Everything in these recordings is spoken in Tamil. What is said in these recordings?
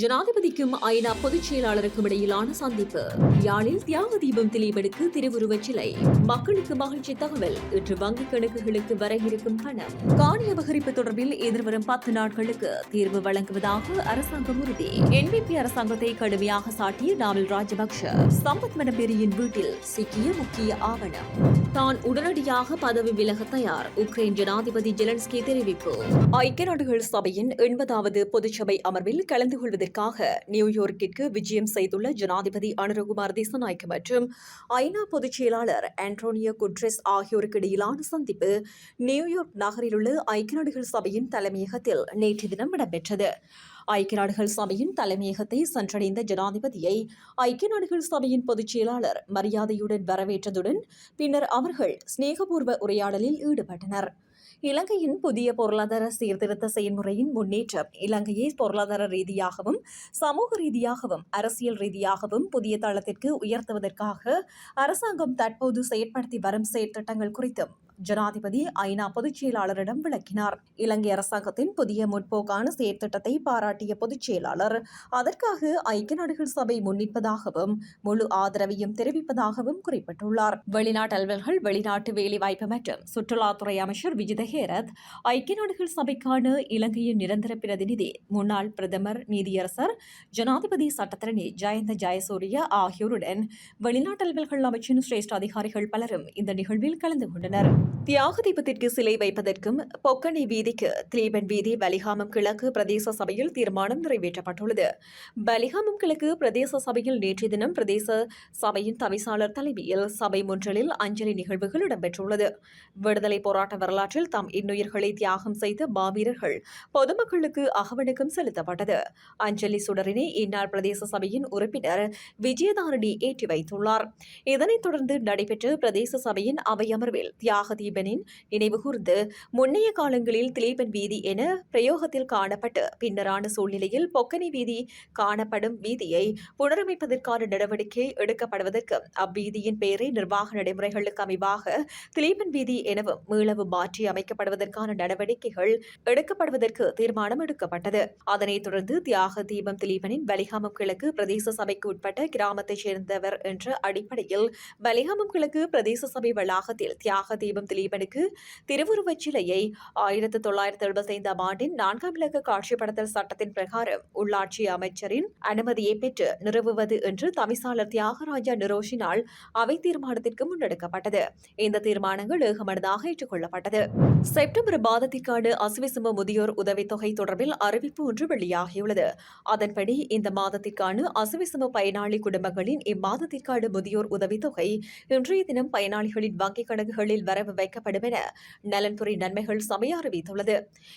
ஜனாதிபதிக்கும் ஐநா பொதுச் செயலாளருக்கும் இடையிலான சந்திப்பு. யாழில் தியாக தீபம் திலீபனுக்கு திருவுருவச் சிலை. மக்களுக்கு மகிழ்ச்சி தகவல். இன்று வங்கிக் கணக்குகளுக்கு வர இருக்கும் பணம். காணி அபகரிப்பு தொடர்பில் எதிர்வரும் பத்து நாட்களுக்கு தீர்வு வழங்குவதாக அரசாங்கம் உறுதி. என்பிபி அரசாங்கத்தை கடுமையாக சாட்டிய நாமல் ராஜபக்ஷ சம்பத் மனப்பேரியின் வீட்டில் சிக்கிய முக்கிய ஆவணம். தான் உடனடியாக பதவி விலக தயார். உக்ரைன் ஜனாதிபதி ஜெலன்ஸ்கி தெரிவிப்பு. ஐக்கிய நாடுகள் சபையின் எண்பதாவது பொதுச்சபை அமர்வில் கலந்து செய்வதற்காக நியூயார்க்கிற்கு விஜயம் செய்துள்ள ஜனாதிபதி அனுரகுமார் திசநாயக்க மற்றும் ஐநா பொதுச் செயலாளர் ஆண்டோனியோ குட்ரெஸ் ஆகியோருக்கு இடையிலான சந்திப்பு நியூயார்க் நகரில் உள்ள ஐக்கிய நாடுகள் சபையின் தலைமையகத்தில் நேற்று தினம் இடம்பெற்றது. ஐக்கிய நாடுகள் சபையின் தலைமையகத்தை சென்றடைந்த ஜனாதிபதியை ஐக்கிய நாடுகள் சபையின் பொதுச் செயலாளர் மரியாதையுடன் வரவேற்றதுடன் பின்னர் அவர்கள் சிநேகபூர்வ உரையாடலில் ஈடுபட்டனர். இலங்கையின் புதிய பொருளாதார சீர்திருத்த செயல்முறையின் முன்னேற்றம் இலங்கையை பொருளாதார ரீதியாகவும் சமூக ரீதியாகவும் அரசியல் ரீதியாகவும் புதிய தளத்திற்கு உயர்த்துவதற்காக அரசாங்கம் தற்போது செயற்படுத்தி வரும் செயற்திட்டங்கள் குறித்தும் ஜனாதிபதி ஐநா பொதுச் செயலாளரிடம் விளக்கினார். இலங்கை அரசாங்கத்தின் புதிய முற்போக்கான செயற்திட்டத்தை பாராட்டிய பொதுச் செயலாளர் அதற்காக ஐக்கிய நாடுகள் சபை முன்னிற்பதாகவும் முழு ஆதரவையும் தெரிவிப்பதாகவும் குறிப்பிட்டுள்ளார். வெளிநாட்டு அலுவலர்கள் வெளிநாட்டு வேலைவாய்ப்பு மற்றும் சுற்றுலாத்துறை அமைச்சர் விஜித ஹேரத் ஐக்கிய நாடுகள் சபைக்கான இலங்கையின் நிரந்தர பிரதிநிதி முன்னாள் பிரதமர் நீதியரசர் ஜனாதிபதி சட்டத்தரணி ஜெயந்த ஜயசூரிய ஆகியோருடன் வெளிநாட்டு அலுவல்கள் அமைச்சின் சிரேஷ்ட அதிகாரிகள் பலரும் இந்த நிகழ்வில் கலந்து கொண்டனர். தியாக தீபத்திற்கு சிலை வைப்பதற்கும் பொக்கணி வீதிக்கு திலீபன் வீதி பலிகாமம் கிழக்கு பிரதேச சபையில் தீர்மானம் நிறைவேற்றப்பட்டுள்ளது. பலிகாமம் கிழக்கு பிரதேச சபையில் நேற்றைய தினம் பிரதேச சபையின் தவிசாளர் தலைமையில் சபை முன்றலில் அஞ்சலி நிகழ்வுகள் இடம்பெற்றுள்ளது. விடுதலை போராட்ட வரலாற்றில் தாம் இன்னுயிர்களை தியாகம் செய்த மாவீரர்கள் பொதுமக்களுக்கு அகவணக்கம் செலுத்தப்பட்டது. அஞ்சலி சுடரினை இந்நாள் பிரதேச சபையின் உறுப்பினர் விஜயதாரணி ஏற்றி வைத்துள்ளார். இதனைத் தொடர்ந்து நடைபெற்ற பிரதேச சபையின் அவை அமர்வில் தியாக தீபனின் நினைவுகூர்ந்து முன்னைய காலங்களில் திலீபன் வீதி என பிரயோகத்தில் காணப்பட்டு பின்னரான சூழ்நிலையில் பொக்கனி வீதி காணப்படும் வீதியை புனரமைப்பதற்கான நடவடிக்கை எடுக்கப்படுவதற்கு அவ்வீதியின் பெயரை நிர்வாக நடைமுறைகளுக்கு அமைவாக திலீபன் வீதி எனவும் மீளவும் மாற்றி அமைக்கப்படுவதற்கான நடவடிக்கைகள் எடுக்கப்படுவதற்கு தீர்மானம் எடுக்கப்பட்டது. அதனைத் தொடர்ந்து தியாக தீபம் திலீபனின் வலிகாமம் கிழக்கு பிரதேச சபைக்கு உட்பட்ட கிராமத்தைச் சேர்ந்தவர் என்ற அடிப்படையில் வலிகாமம் கிழக்கு பிரதேச சபை வளாகத்தில் தியாக தீபம் திலீபனுக்கு திருவுருவச் சிலையை தொள்ளாயிரத்தி எழுபத்தி ஐந்தாம் ஆண்டின் நான்காம் இலக்க காட்சிப்படுத்தல் சட்டத்தின் பிரகாரம் உள்ளாட்சி அமைச்சரின் அனுமதியை பெற்று நிறுவுவது என்று தவிசாளர் தியாகராஜா நிரோஷினால் அவை தீர்மானத்திற்கு முன்னெடுக்கப்பட்டது. இந்த தீர்மானங்கள் ஏகமனதாக ஏற்றுக்கொள்ளப்பட்டது. செப்டம்பர் மாதத்திற்கான அசுவிசும முதியோர் உதவித்தொகை தொடர்பில் அறிவிப்பு ஒன்று வெளியாகியுள்ளது. அதன்படி இந்த மாதத்திற்கான அசுவிசும பயனாளி குடும்பங்களின் இம்மாதத்திற்கான முதியோர் உதவித்தொகை இன்றைய தினம் பயனாளிகளின் வங்கிக் கணக்குகளில் வரவு வைக்கப்படும் என நலன்புரி நன்மைகள் சமய அறிவித்துள்ளது.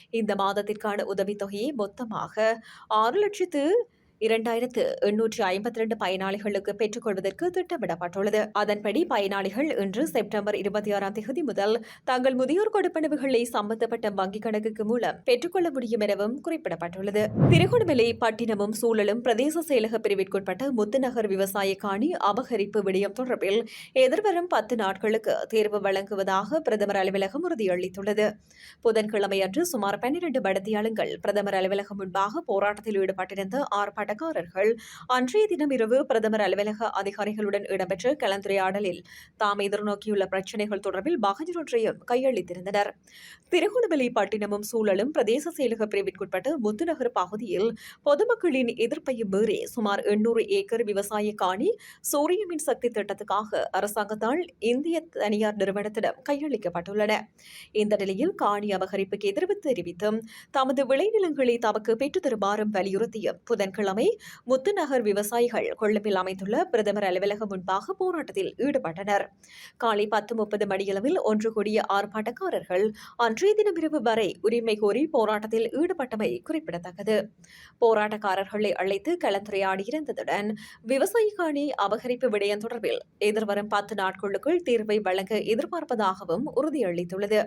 இந்த மாதத்திற்கான உதவித்தொகையை மொத்தமாக ஆறு லட்சத்து இரண்டாயிரத்து எண்ணூற்றி ஐம்பத்தி ரெண்டு பயனாளிகளுக்கு பெற்றுக்கொள்வதற்கு திட்டமிடப்பட்டுள்ளது. அதன்படி பயனாளிகள் இன்று செப்டம்பர் இருபத்தி ஆறாம் தேதி முதல் தங்கள் முதியோர் கொடுப்பனவுகளை சம்பந்தப்பட்ட வங்கிக் கணக்குக்கு மூலம் பெற்றுக்கொள்ள முடியும் எனவும் குறிப்பிடப்பட்டுள்ளது. திருகோணமலை பட்டினமும் சூழலும் பிரதேச செயலக பிரிவிற்குட்பட்ட முத்துநகர் விவசாய காணி அபகரிப்பு விடயம் தொடர்பில் எதிர்வரும் பத்து நாட்களுக்கு தேர்வு வழங்குவதாக பிரதமர் அலுவலகம் உறுதியளித்துள்ளது. புதன்கிழமை அன்று சுமார் பன்னிரண்டு படத்தியாளங்கள் பிரதமர் அலுவலகம் முன்பாக போராட்டத்தில் ஈடுபட்டிருந்த ஆர்ப்பாட்டக்காரர்கள் அன்றைய தினம் இரவு பிரதமர் அலுவலக அதிகாரிகளுடன் இடம்பெற்ற கலந்துரையாடலில் தாம் எதிர்நோக்கியுள்ள பிரச்சினைகள் தொடர்பில் மகஜர் ஒன்றையும் கையளித்திருந்தனர். திருகோணமலை பட்டினமும் சூழலும் பிரதேச செயலக பிரிவிற்குட்பட்ட முத்துநகர் பகுதியில் பொதுமக்களின் எதிர்ப்பையும் மீறி சுமார் எண்ணூறு ஏக்கர் விவசாய காணி சூரிய மின் சக்தி திட்டத்துக்காக அரசாங்கத்தால் இந்திய தனியார் நிறுவனத்திடம் கையளிக்கப்பட்டுள்ளன. இந்த நிலையில் காணி அபகரிப்புக்கு எதிர்ப்பு தெரிவித்தும் தமது விளைநிலங்களை தமக்கு பெற்றுத் தருமாறும் வலியுறுத்தியும் புதன்கிழமை முத்துநகர் விவசாயிகள் கொழும்பில் அமைந்துள்ள பிரதமர் அலுவலகம் முன்பாக போராட்டத்தில் ஈடுபட்டனர். காலை பத்து முப்பது மணியளவில் ஒன்று கூடிய ஆர்ப்பாட்டக்காரர்கள் அன்றைய தினம் வரை உரிமை கோரி போராட்டத்தில் ஈடுபட்டமை குறிப்பிடத்தக்கது. போராட்டக்காரர்களை அழைத்து கலந்துரையாடியிருந்ததுடன் விவசாய அபகரிப்பு விடயம் தொடர்பில் எதிர்வரும் பத்து நாட்களுக்குள் தீர்வை வழங்க எதிர்பார்ப்பதாகவும் உறுதியளித்துள்ளது.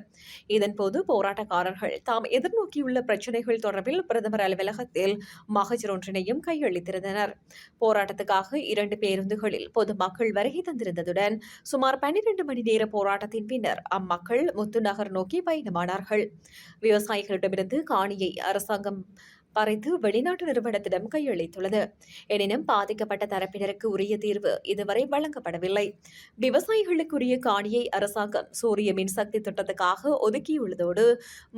இதன்போது போராட்டக்காரர்கள் தாம் எதிர்நோக்கியுள்ள பிரச்சினைகள் தொடர்பில் பிரதமர் அலுவலகத்தில் மகஜர் ஒன்றினையும் கையளித்திருந்தனர். போராட்டத்துக்காக இரண்டு பேருந்துகளில் பொதுமக்கள் வருகை தந்திருந்ததுடன் சுமார் பன்னிரண்டு மணி நேர போராட்டத்தின் பின்னர் அம்மக்கள் முத்துநகர் நோக்கி பயணமானார்கள். விவசாயிகளிடமிருந்து காணியை அரசாங்கம் பறித்து வெளிநாட்டு நிறுவனத்திடம் கையளித்துள்ளது. எனினும் பாதிக்கப்பட்ட தரப்பினருக்கு உரிய தீர்வு இதுவரை வழங்கப்படவில்லை. விவசாயிகளுக்குரிய காணியை அரசாங்கம் சூரிய மின்சக்தி திட்டத்துக்காக ஒதுக்கியுள்ளதோடு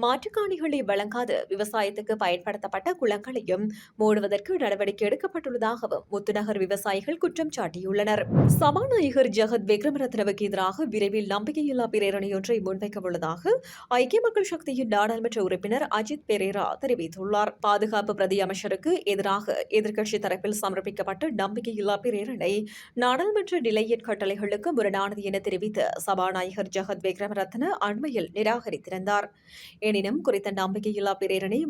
மாற்றுக்காணிகளை வழங்காது விவசாயத்துக்கு பயன்படுத்தப்பட்ட குளங்களையும் மூடுவதற்கு நடவடிக்கை எடுக்கப்பட்டுள்ளதாகவும் முத்துநகர் விவசாயிகள் குற்றம் சாட்டியுள்ளனர். சபாநாயகர் ஜெகத் விக்ரமரத்னவுக்கு எதிராக விரைவில் நம்பிக்கையில்லா பிரேரணையொன்றை முன்வைக்க உள்ளதாக ஐக்கிய மக்கள் சக்தியின் நாடாளுமன்ற உறுப்பினர் அஜித் பெரேரா தெரிவித்துள்ளார். பாதுகாப்பு பிரதி அமைச்சருக்கு எதிராக எதிர்க்கட்சி தரப்பில் சமர்ப்பிக்கப்பட்ட நம்பிக்கையில்லா பிரேரணை. நாடாளுமன்ற நிலையின் கட்டளைகளுக்கு முரணானது என தெரிவித்து சபாநாயகர் ஜெகத் விக்ரமரத்ன அண்மையில் நிராகரித்திருந்தார். எனினும் குறித்த நம்பிக்கையில்லா பிரேரணை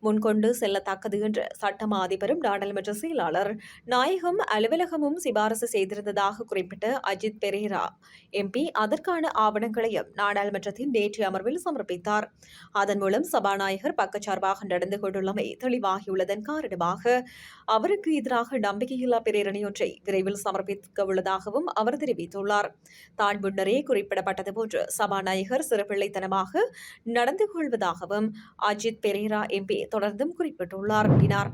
முன்கொண்டு செல்லத்தக்கது என்று சட்டமா அதிபரும் நாடாளுமன்ற செயலாளர். நாயகம் அலுவலகமும் சிபாரசு செய்திருந்ததாக குறிப்பிட்ட அஜித் பெரேரா எம்பி அதற்கான ஆவணங்களையும் நாடாளுமன்றத்தின் நேற்றைய அமர்வில் சமர்ப்பித்தார். அதன் மூலம் சபாநாயகர் பக்கச்சார்பாக நடந்து கொண்டுள்ளமை தெளிவாகியுள்ளதன் காரணமாக அவருக்கு எதிராக நம்பிக்கையில்லா பிரேரணையொன்றை விரைவில் சமர்ப்பிக்க உள்ளதாகவும் அவர் தெரிவித்துள்ளார். தான் முன்னரே குறிப்பிடப்பட்டது போன்று சபாநாயகர் சிறுபிள்ளைத்தனமாக நடந்து கொள்வதாகவும் அஜித் பெரேரா எம்பி தொடர்ந்தும் குறிப்பிட்டுள்ளார் என்றார்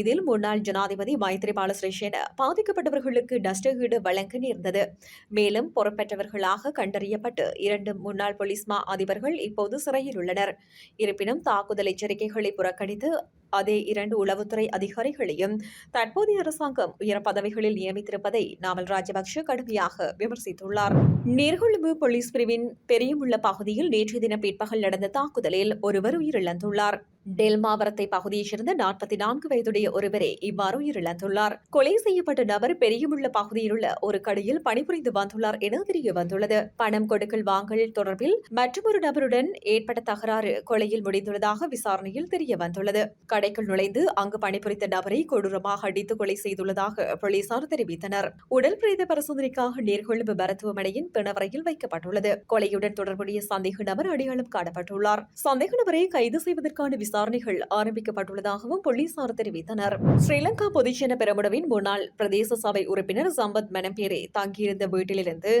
இதில் முன்னாள் ஜனாதிபதி மைத்ரிபால சிறிசேன பாதிக்கப்பட்டவர்களுக்கு நஷ்டஈடு வழங்க நேர்ந்தது. மேலும் பொறுப்பற்றவர்களாக கண்டறியப்பட்டு இரண்டு முன்னாள் போலீஸ் மா அதிபர்கள் இப்போது சிறையில் உள்ளனர். இருப்பினும் தாக்குதல் எச்சரிக்கைகளை புறக்கணித்து அதே இரண்டு உளவுத்துறை அதிகாரிகளையும் தற்போதைய அரசாங்கம் உயர் பதவிகளில் நியமித்திருப்பதை நாமல் ராஜபக்ஷ கடுமையாக விமர்சித்துள்ளார். நீர்கொழும்பு போலீஸ் பிரிவின் பெரியமுள்ள பகுதியில் நேற்று தின பிற்பகல் நடந்த தாக்குதலில் ஒருவர் உயிரிழந்துள்ளார். டெல் மாவரத்தை பகுதியைச் சேர்ந்த நாற்பத்தி நான்கு வயதுடைய ஒருவரே இவ்வாறு உயிரிழந்துள்ளார். கொலை செய்யப்பட்ட நபர் பெரியமுள்ள பகுதியில் உள்ள ஒரு கடையில் பணிபுரிந்து வந்துள்ளார் என தெரிய வந்துள்ளது. பணம் கொடுக்கல் வாங்கல் தொடர்பில் மற்றொரு நபருடன் ஏற்பட்ட தகராறு கொலையில் முடிந்துள்ளதாக விசாரணையில் தெரிய வந்துள்ளது. கடைக்குள் நுழைந்து அங்கு பணிபுரிந்த நபரை கொடூரமாக அடித்து கொலை செய்துள்ளதாக போலீசார் தெரிவித்தனர். உடல் பிரேத பரிசோதனைக்காக நீர்கொழும்பு மருத்துவமனையின் பிணவரையில் வைக்கப்பட்டுள்ளது. கொலையுடன் தொடர்புடைய சந்தேக நபர் அடையாளம் காணப்பட்டுள்ளார். சந்தேக நபரை கைது செய்வதற்கான விசாரணைகள் ஆரம்பிக்கப்பட்டுள்ளதாகவும் போலீசார் தெரிவித்தனர். ஸ்ரீலங்கா பொதுஜன பெரமுடவின் முன்னாள் பிரதேச சபை உறுப்பினர் சம்பத் மனம்பேரே தங்கியிருந்த வீட்டிலிருந்து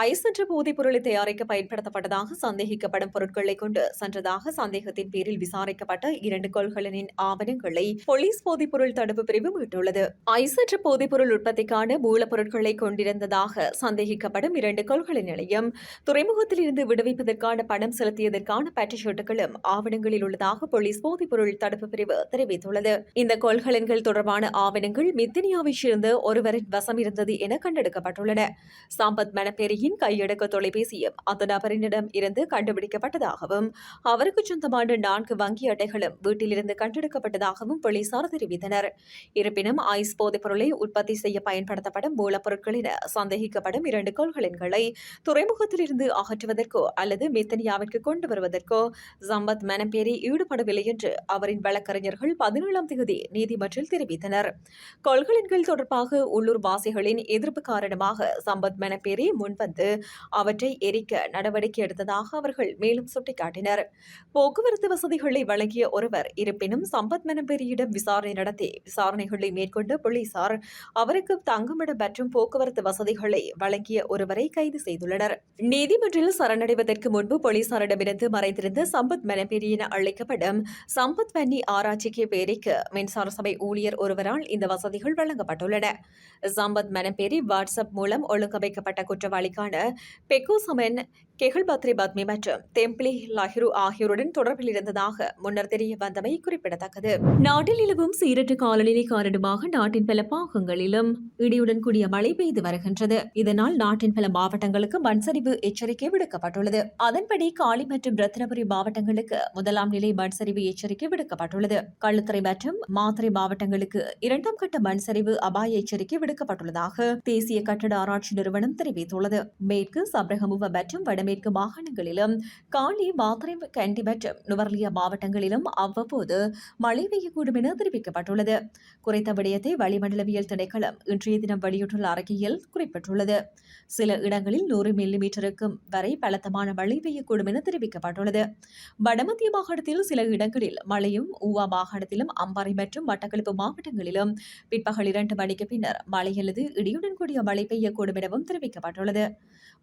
ஐசென்ற போதைப் பொருளை தயாரிக்க பயன்படுத்தப்பட்டதாக சந்தேகிக்கப்படும் பொருட்களை கொண்டு சென்றதாக சந்தேகத்தின் பேரில் விசாரிக்கப்பட்ட இரண்டு கொள்கலனின் ஆவணங்களை போலீஸ் போதைப்பொருள் தடுப்பு பிரிவு மீட்டுள்ளது. ஐஸ் போதைப் பொருள் உற்பத்திக்கான மூலப்பொருட்களை கொண்டிருந்ததாக சந்தேகிக்கப்படும் இரண்டு கொள்கலன்களையும் நிலையம் துறைமுகத்திலிருந்து விடுவிப்பதற்கான பணம் செலுத்தியதற்கான பட்டிஷர்ட்டுகளும் ஆவணங்களில் உள்ளதாக போலீஸ் போதைப்பொருள் தடுப்பு பிரிவு தெரிவித்துள்ளது. இந்த கொள்கலன்கள் தொடர்பான ஆவணங்கள் மித்தினியாவைச் சேர்ந்த ஒருவரின் வசம் இருந்தது என கண்டெடுக்கப்பட்டுள்ளன. சம்பத் மணப்பேரியின் கையடக்க தொலைபேசியும் அந்த நபரினிடம் இருந்து கண்டுபிடிக்கப்பட்டதாகவும் அவருக்கு சொந்தமான நான்கு வங்கி அட்டைகளும் வீட்டிலிருந்து கண்டெடுக்கப்பட்டதாகவும் போலீசார் தெரிவித்தனர். இருப்பினும் ஐஸ் போதைப் பொருளை உற்பத்தி செய்ய பயன்படுத்தப்படும் மூலப்பொருட்கள் என சந்தேகிக்கப்படும் இரண்டு கொள்கலன்களை துறைமுகத்திலிருந்து அகற்றுவதற்கோ அல்லது மித்தனியாவிற்கு கொண்டு வருவதற்கோ சம்பத் மனப்பேரி ஈடுபடவில்லை என்று அவரின் வழக்கறிஞர்கள் பதினேழாம் தேதி நீதிமன்றில் தெரிவித்தனர். கொள்கலன்கள் தொடர்பாக உள்ளூர் வாசிகளின் எதிர்ப்பு காரணமாக சம்பத் மனப்பேரி முன்வந்து அவற்றை எரிக்க நடவடிக்கை எடுத்ததாக அவர்கள் மேலும் சுட்டிக்காட்டினர். போக்குவரத்து வசதிகளை வழங்கிய ஒருவர் இருப்பினும் சம்பத் மெனப்பேரியிடம் விசாரணை நடத்தி விசாரணைகளை மேற்கொண்ட போலீசார் அவருக்கு தங்குமிடம் மற்றும் போக்குவரத்து வசதிகளை வழங்கிய ஒருவரை கைது செய்துள்ளனர். நீதிமன்றில் சரணடைவதற்கு முன்பு போலீசாரிடமிருந்து மறைந்திருந்த சம்பத் மனப்பேரி என அழைக்கப்படும் சம்பத் வன்னி ஆராய்ச்சிக்கு பேரிக்கு மின்சார சபை ஊழியர் ஒருவரால் இந்த வசதிகள் வழங்கப்பட்டுள்ளன. சம்பத் மனப்பேரி வாட்ஸ்அப் மூலம் ஒழுங்கமைக்கப்பட்ட குற்றவாளிக்கான பெக்கோசமென் கெகுல் பத்ரி பத்மி மற்றும் தெம்பிளி லஹிரு ஆகியோருடன் தொடர்பில் இருந்ததாக முன்னர் தெரிய வந்தமை குறிப்பிடத்தக்கது. நாட்டில் நிலவும் சீரற்ற காலநிலை காரணமாக நாட்டின் பல பாகங்களிலும் இடியுடன் கூடிய மழை பெய்து வருகின்றது. இதனால் நாட்டின் பல மாவட்டங்களுக்கு மண்சரிவு எச்சரிக்கை விடுக்கப்பட்டுள்ளது. அதன்படி காலி மற்றும் ரத்னபுரி மாவட்டங்களுக்கு முதலாம் நிலை மண்சரிவு எச்சரிக்கை விடுக்கப்பட்டுள்ளது. கள்ளுத்துறை மற்றும் மாத்திரை மாவட்டங்களுக்கு இரண்டாம் கட்ட மண்சரிவு அபாய எச்சரிக்கை விடுக்கப்பட்டுள்ளதாக தேசிய கட்டட ஆராய்ச்சி நிறுவனம் தெரிவித்துள்ளது. மேற்கு சப்ரகமுவ மற்றும் வடமேற்கு மாகாணங்களிலும் காலி மாத்திரை கண்டி மற்றும் நுவர்லியா மாவட்டங்களிலும் அவ்வப்போது மழை பெய்யக்கூடும் என தெரிவிக்கப்பட்டுள்ளது. குறித்த விடயத்தை வளிமண்டலவியல் திணைக்களம் இன்றைய தினம் வெளியிட்டுள்ள அறிக்கையில் குறிப்பிட்டுள்ளது. சில இடங்களில் நூறு மில்லி மீட்டருக்கும் வரை பலத்தமான மழை பெய்யக்கூடும் என தெரிவிக்கப்பட்டுள்ளது. வடமத்திய மாகாணத்தில் சில இடங்களில் மழையும் ஊவா மாகாணத்திலும் அம்பாறை மற்றும் மட்டக்களப்பு மாவட்டங்களிலும் பிற்பகல் இரண்டு மணிக்கு பின்னர் மழை அல்லது இடியுடன் கூடிய மழை பெய்யக்கூடும் எனவும் தெரிவிக்கப்பட்டுள்ளது.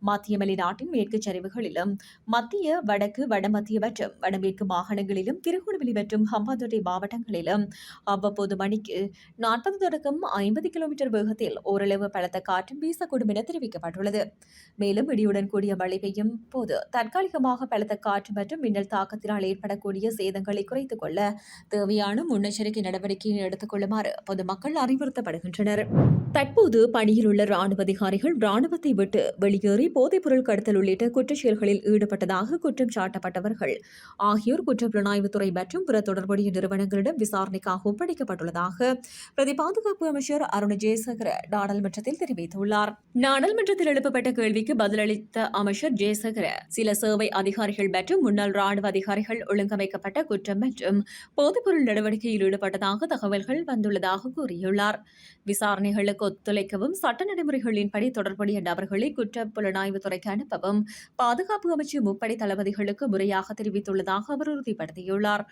மத்திய மலை நாட்டின் மேற்கு சரிவுகளிலும் மத்திய வடக்கு வடமத்திய மற்றும் வடமேற்கு மாகாணங்களிலும் திருகோணமலை மற்றும் ஹம்பாந்தோட்டை மாவட்டங்களிலும் அவ்வப்போது மணிக்கு நாற்பது தொடக்கம் ஐம்பது கிலோமீட்டர் வேகத்தில் ஓரளவு பலத்த காற்றும் வீசக்கூடும் என தெரிவிக்கப்பட்டுள்ளது. மேலும் இடியுடன் கூடிய மழை பெய்யும் போது தற்காலிகமாக பலத்த காற்று மற்றும் மின்னல் தாக்கத்தினால் ஏற்படக்கூடிய சேதங்களை குறைத்துக் கொள்ள தேவையான முன்னெச்சரிக்கை நடவடிக்கையை எடுத்துக் கொள்ளுமாறு பொதுமக்கள் அறிவுறுத்தப்படுகின்றனர். தற்போது பணியில் உள்ள ராணுவ அதிகாரிகள் ராணுவத்தை விட்டு வெளியேறி போதைப்பொருள் கடத்தல் உள்ளிட்ட குற்றச் செயல்களில் ஈடுபட்டதாக குற்றம் சாட்டப்பட்டவர்கள். ஆகியோர் குற்றப்புலனாய்வுத்துறை மற்றும் பிற தொடர்புடைய நிறுவனங்களிடம் விசாரணைக்காக ஒப்படைக்கப்பட்டுள்ளதாக பிரதி பாதுகாப்பு அமைச்சர் அருண் ஜெயசேகர நாடாளுமன்றத்தில் தெரிவித்துள்ளார். நாடாளுமன்றத்தில் எழுப்பப்பட்ட கேள்விக்கு பதிலளித்த அமைச்சர் ஜெயசேகர சில சேவை அதிகாரிகள் மற்றும் முன்னாள் ராணுவ அதிகாரிகள் ஒழுங்கமைக்கப்பட்ட குற்றம் மற்றும் போதைப்பொருள் நடவடிக்கையில் ஈடுபட்டதாக தகவல்கள் வந்துள்ளதாக கூறியுள்ளார். விசாரணைகளுக்கு ஒத்துழைக்கவும் சட்ட நடைமுறைகளின்படி தொடர்புடைய நபர்களை குற்ற புலனாய்வு துறைக்கு அனுப்பவும் பாதுகாப்பு அமைச்சு முப்படை தளபதிகளுக்கு முறையாக தெரிவித்துள்ளதாக அவர் உறுதிப்படுத்தியுள்ளார்.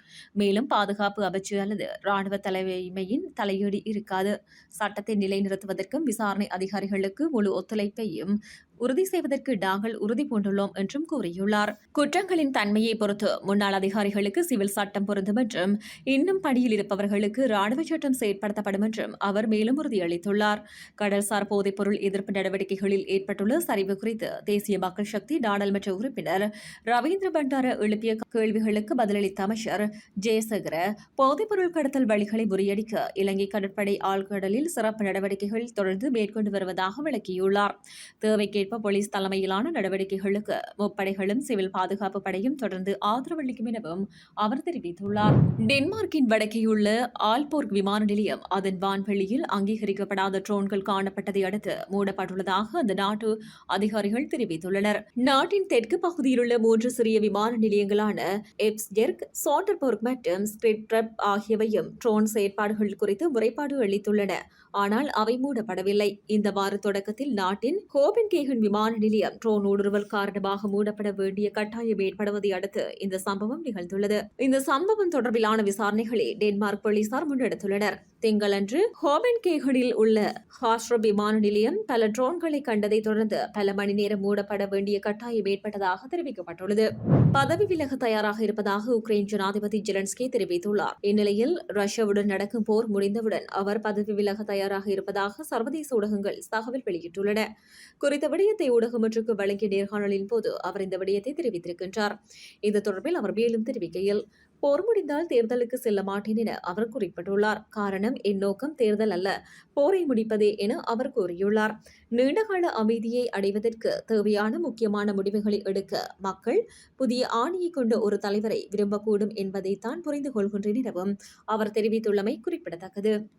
மேலும் பாதுகாப்பு அமைச்சு அல்லது ராணுவ தலைமையின் தலையீடு இருக்காது. சட்டத்தை நிலைநிறுத்துவதற்கும் விசாரணை அதிகாரிகளுக்கு முழு ஒத்துழைப்பையும் உறுதி செய்வதற்கு நாங்கள் உறுதி பூண்டுள்ளோம் என்றும் கூறியுள்ளார். குற்றங்களின் தன்மையை பொறுத்து முன்னாள் அதிகாரிகளுக்கு சிவில் சட்டம் பொருந்தும் என்றும் இன்னும் பணியில் இருப்பவர்களுக்கு ராணுவ சட்டம் செயற்படுத்தப்படும் என்றும் அவர் மேலும் உறுதியளித்துள்ளார். கடல்சார் போதைப்பொருள் எதிர்ப்பு நடவடிக்கைகளில் ஏற்பட்டுள்ள சரிவு குறித்து தேசிய மக்கள் சக்தி நாடாளுமன்ற உறுப்பினர் ரவீந்திர பண்டார எழுப்பிய கேள்விகளுக்கு பதிலளித்த அமைச்சர் ஜெயசகர போதைப்பொருள் கடத்தல் வழிகளை முறியடிக்க இலங்கை கடற்படை ஆழ்கடலில் சிறப்பு நடவடிக்கைகள் தொடர்ந்து மேற்கொண்டு வருவதாக விளக்கியுள்ளார். தேவைக்கு அதற்கேற்ப போலீஸ் தலைமையிலான நடவடிக்கைகளுக்கு முப்படைகளும் சிவில் பாதுகாப்பு படையும் தொடர்ந்து ஆதரவளிக்கும் எனவும் அவர் தெரிவித்துள்ளார். டென்மார்க்கின் வடக்கேயுள்ள ஆல்போர்க் விமான நிலையம் அதன் வான்வெளியில் அங்கீகரிக்கப்படாத ட்ரோன்கள் காணப்பட்டதை அடுத்து மூடப்பட்டுள்ளதாக அந்த நாட்டு அதிகாரிகள் தெரிவித்துள்ளனர். நாட்டின் தெற்கு பகுதியில் உள்ள மூன்று சிறிய விமான நிலையங்களான எப்ஸ்ஜெர்க் சோண்டர்போர்க் மற்றும் ஸ்கிரிட்ரப் ஆகியவையும் ட்ரோன் செயற்பாடுகள் குறித்து முறைப்பாடு அளித்துள்ளன. ஆனால் அவை மூடப்படவில்லை. இந்த வார தொடக்கத்தில் நாட்டின் கோபன்கேகன் விமான நிலையம் ட்ரோன் ஊடுருவல் காரணமாக மூடப்பட வேண்டிய கட்டாயம் ஏற்படுவதை அடுத்து இந்த சம்பவம் நிகழ்ந்துள்ளது. இந்த சம்பவம் தொடர்பிலான விசாரணைகளை டென்மார்க் போலீசார் முன்னெடுத்துள்ளனர். திங்களன்று ஹோபன்கேகனில் உள்ள ஹாஸ்ரோ விமான நிலையம் பல ட்ரோன்களை கண்டதை தொடர்ந்து பல மணி நேரம் மூடப்பட வேண்டிய கட்டாயம் ஏற்பட்டதாக தெரிவிக்கப்பட்டுள்ளது. பதவி விலக தயாராக இருப்பதாக உக்ரைன் ஜனாதிபதி ஜெலன்ஸ்கி தெரிவித்துள்ளார். இந்நிலையில் ரஷ்யாவுடன் நடக்கும் போர் முடிந்தவுடன் அவர் பதவி விலக தயாராக இருப்பதாக சர்வதேச ஊடகங்கள் தகவல் வெளியிட்டுள்ளன. குறித்த விடயத்தை ஊடகம் ஒன்றுக்கு வழங்கிய நேர்காணலின் போது அவர் இந்த விடயத்தை தெரிவித்திருக்கின்றார். இது தொடர்பில் அவர் மேலும் தெரிவிக்கையில் போர் முடிந்தால் தேர்தலுக்கு செல்ல மாட்டேன் என அவர் குறிப்பிட்டுள்ளார். காரணம் என் நோக்கம் தேர்தல் அல்ல போரை முடிப்பதே என அவர் கூறியுள்ளார். நீண்டகால அமைதியை அடைவதற்கு தேவையான முக்கியமான முடிவுகளை எடுக்க மக்கள் புதிய ஆணையை கொண்ட ஒரு தலைவரை விரும்பக்கூடும் என்பதை தான் புரிந்து கொள்கின்றேன் எனவும் அவர் தெரிவித்துள்ளமை குறிப்பிடத்தக்கது.